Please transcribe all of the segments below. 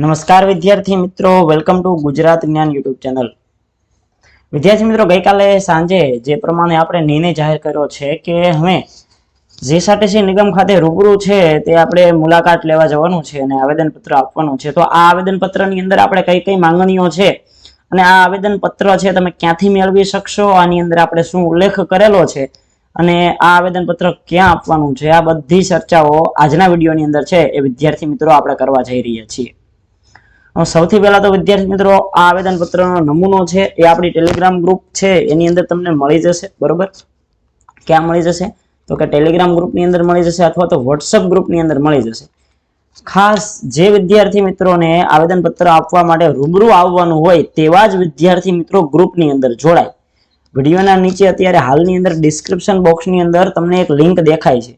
નમસ્કાર વિદ્યાર્થી મિત્રો વેલકમ ટુ ગુજરાત જ્ઞાન યુટ્યુબ ચેનલ. વિદ્યાર્થી મિત્રો, ગઈકાલે સાંજે જે પ્રમાણે આપણે નિર્ણય જાહેર કર્યો છે કે હવે જીએસઆરટીસી નિગમ ખાતે રૂબરૂ છે તે આપણે મુલાકાત લેવા જવાનું છે અને આવેદનપત્ર આપવાનું છે. તો આ આવેદનપત્રની અંદર આપણે કઈ કઈ માંગણીઓ છે અને આ આવેદનપત્ર છે તમે ક્યાંથી મેળવી શકશો? આની અંદર આપણે શું ઉલ્લેખ કરેલો છે? અને આ આવેદનપત્ર ક્યાં આપવાનું છે? આ બધી ચર્ચાઓ આજના વિડીયોની અંદર છે એ વિદ્યાર્થી મિત્રો આપણે કરવા જઈ રહ્યા છીએ. સૌથી પહેલા તો વિદ્યાર્થી મિત્રો આ આવેદનપત્રનો નમૂનો છે એ આપણી ટેલિગ્રામ ગ્રુપ છે, એની અંદર તમને મળી જશે, બરોબર? ક્યાં મળી જશે? તો કે ટેલિગ્રામ ગ્રુપની અંદર મળી જશે અથવા તો વોટ્સઅપ ગ્રુપની અંદર મળી જશે. ખાસ જે વિદ્યાર્થી મિત્રોને આવેદનપત્ર આપવા માટે રૂબરૂ આવવાનું હોય તેવા જ વિદ્યાર્થી મિત્રો ગ્રુપની અંદર જોડાય. વિડીયોના નીચે અત્યારે હાલની અંદર ડિસ્ક્રિપ્શન બોક્સની અંદર તમને એક લિંક દેખાય છે.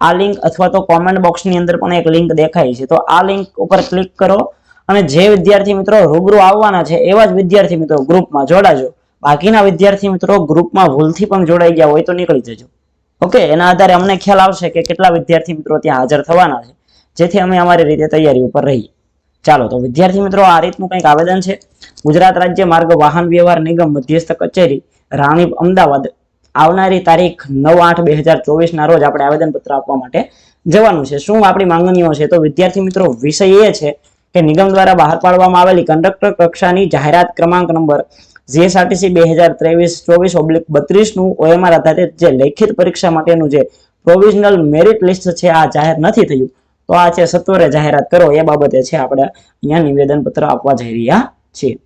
આ લિંક અથવા તો કોમેન્ટ બોક્સની અંદર પણ એક લિંક દેખાય છે. તો આ લિંક ઉપર ક્લિક કરો અને જે વિદ્યાર્થી મિત્રો રૂબરૂ આવવાના છે, એવા જ વિદ્યાર્થી મિત્રો ગ્રુપમાં જોડાજો. બાકીના વિદ્યાર્થી મિત્રો ગ્રુપમાં ભૂલથી પણ જોડાઈ ગયા હોય તો નીકળી જજો. ઓકે, એના આધારે અમને ખ્યાલ આવશે કે કેટલા વિદ્યાર્થી મિત્રો ત્યાં હાજર થવાના છે. જેથી અમે અમારી રીતે તૈયારી ઉપર રહીએ. ચાલો, તો વિદ્યાર્થી મિત્રો આ રીતનું કંઈક આવેદન છે. ગુજરાત રાજ્ય માર્ગ વાહન વ્યવહાર નિગમ મધ્યસ્થ કચેરી રાણીપ અમદાવાદ. આવનારી તારીખ નવ આઠ બે હજાર ચોવીસના રોજ આપણે આવેદનપત્ર આપવા માટે જવાનું છે. શું આપણી માંગણીઓ છે? તો વિદ્યાર્થી મિત્રો, વિષય એ છે કે નિગમ દ્વારા બહાર પાડવામાં આવેલી કંડક્ટર કક્ષાની જાહેરાત ક્રમાંક નંબર જીએસઆરટીસી બે હજાર ત્રેવીસ ચોવીસ ઓબ્લિક બત્રીસનું ઓએમઆર આધારિત જે લેખિત પરીક્ષા માટેનું જે પ્રોવિઝનલ મેરિટ લિસ્ટ છે, આ જાહેર નથી થયું. તો આ છે સત્વરે જાહેરાત કરો, એ બાબતે છે આપણે અહીંયા નિવેદન પત્ર આપવા જઈ રહ્યા છીએ.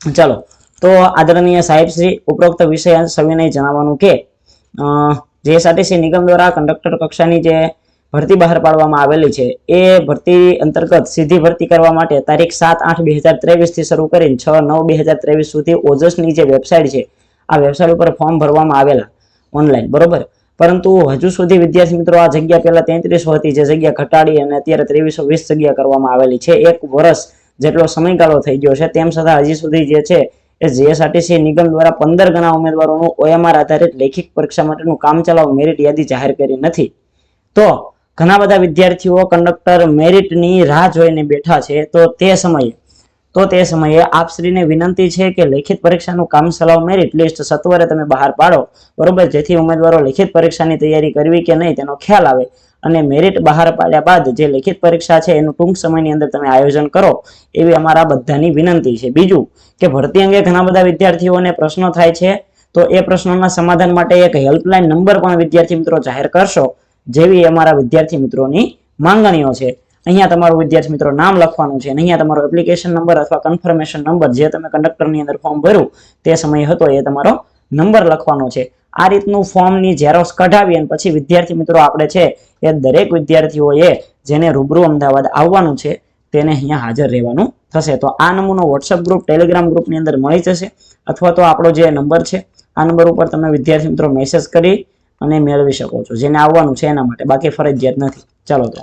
ચાલો, તો આદરણીય સાહેબ શ્રી, ઉપરોક્ત વિષય સવિનય જણાવવાનું કે જીએસઆરટીસી નિગમ દ્વારા કંડક્ટર કક્ષાની જે ભરતી બહાર પાડવામાં આવેલી છે. એ ભરતી અંતર્ગત સીધી ભરતી કરવા માટે તારીખ સાત આઠ બે હજાર ત્રેવીસથી શરૂ કરીને છ નવ બે હજાર ત્રેવીસ સુધી ઓજસની જે વેબસાઇટ છે, આ વેબસાઇટ ઉપર ફોર્મ ભરવામાં આવેલા ઓનલાઈન, બરોબર? પરંતુ હજુ સુધી વિદ્યાર્થી મિત્રો આ જગ્યા પહેલા તેત્રીસો હતી, જે જગ્યા ઘટાડી અને અત્યારે ત્રેવીસો વીસ જગ્યા કરવામાં આવેલી છે. એક વર્ષ જેટલો સમયગાળો થઈ ગયો છે, તેમ છતાં હજી સુધી જે છે, એ જીએસઆરટીસી નિગમ દ્વારા પંદર ગણા ઉમેદવારોનું ઓએમઆર આધારિત લેખિત પરીક્ષા માટેનું કામચલાઉ મેરિટ યાદી જાહેર કરી નથી. તો ઘણા બધા વિદ્યાર્થીઓ કંડક્ટર મેરિટની રાહ જોઈને બેઠા છે, તો તે સમયે, તો તે સમયે આપશ્રીને વિનંતી છે કે લેખિત પરીક્ષાનું કામ ચલાવ મેરિટ લિસ્ટ સત્વરે તમે બહાર પાડો, બરોબર? જેથી ઉમેદવારો લેખિત પરીક્ષાની તૈયારી કરવી કે નહીં તેનો ખ્યાલ આવે અને મેરિટ બહાર પાડ્યા બાદ જે લેખિત પરીક્ષા છે એનું ટૂંક સમયની અંદર તમે આયોજન કરો, એવી અમારા બધાની વિનંતી છે. બીજું કે ભરતી અંગે ઘણા બધા વિદ્યાર્થીઓને પ્રશ્નો થાય છે, તો એ પ્રશ્નોના સમાધાન માટે એક હેલ્પલાઇન નંબર પણ વિદ્યાર્થી મિત્રો જાહેર કરશો જેવી અમારા વિદ્યાર્થી મિત્રોની માંગણીઓ છે. અહીંયા તમારું વિદ્યાર્થી મિત્રો નામ લખવાનું છે અને અહીંયા તમારો એપ્લિકેશન નંબર અથવા કન્ફર્મેશન નંબર જે તમે કંડક્ટરની અંદર ફોર્મ ભર્યું તે સમય હતો એ તમારો નંબર લખવાનો છે. આ રીતનું ફોર્મની ઝેરોક્સ કઢાવી અને પછી વિદ્યાર્થી મિત્રો આપણે છે એ દરેક વિદ્યાર્થીઓએ જેને રૂબરૂ અમદાવાદ આવવાનું છે તેને અહીંયા હાજર રહેવાનું થશે. તો આ નમૂનો વોટ્સઅપ ગ્રુપ ટેલિગ્રામ ગ્રુપની અંદર મળી જશે અથવા તો આપણો જે નંબર છે, આ નંબર ઉપર તમે વિદ્યાર્થી મિત્રો મેસેજ કરી અને મેળવી શકો છો. જેને આવવાનું છે એના માટે. બાકી ફરજિયાત નથી. ચાલો તો.